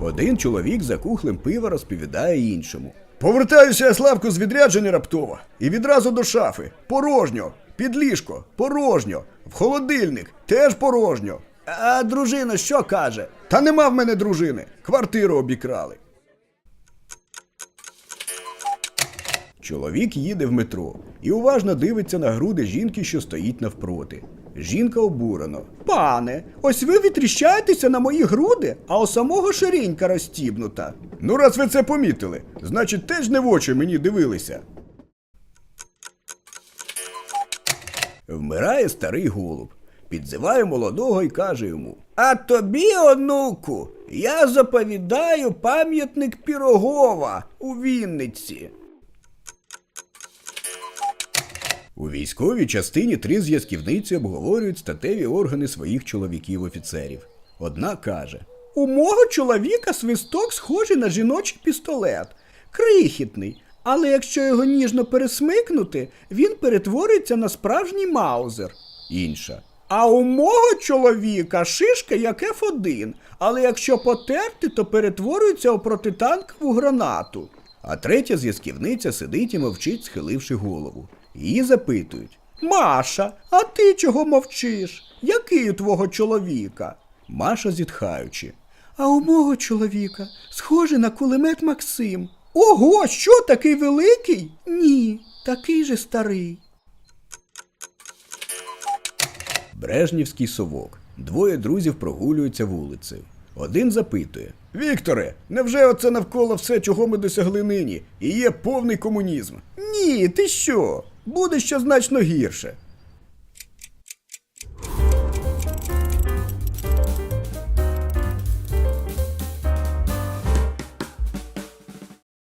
Один чоловік за кухлем пива розповідає іншому. Повертаюся я Славку з відрядження раптово. І відразу до шафи. Порожньо. Під ліжко. Порожньо. В холодильник. Теж порожньо. А дружина що каже? Та нема в мене дружини. Квартиру обікрали. Чоловік їде в метро і уважно дивиться на груди жінки, що стоїть навпроти. Жінка обурено. Пане, ось ви відтріщаєтеся на мої груди, а у самого ширинька розстібнута. Ну, раз ви це помітили, значить теж не в очі мені дивилися. Вмирає старий голуб. Підзиває молодого і каже йому: А тобі, онуку, я заповідаю пам'ятник Пірогова у Вінниці. У військовій частині три зв'язківниці обговорюють статеві органи своїх чоловіків-офіцерів. Одна каже: У мого чоловіка свисток схожий на жіночий пістолет, крихітний, але якщо його ніжно пересмикнути, він перетворюється на справжній маузер. Інша. А у мого чоловіка шишка як F1, але якщо потерти, то перетворюється у протитанкову гранату. А третя зв'язківниця сидить і мовчить, схиливши голову. Її запитують: Маша, а ти чого мовчиш? Який у твого чоловіка? Маша зітхаючи. А у мого чоловіка схоже на кулемет Максим. Ого, що такий великий? Ні, такий же старий. Брежнівський совок. Двоє друзів прогулюються вулицею. Один запитує: Вікторе, невже оце навколо все, чого ми досягли нині, і є повний комунізм? Ні, ти що? Буде ще значно гірше.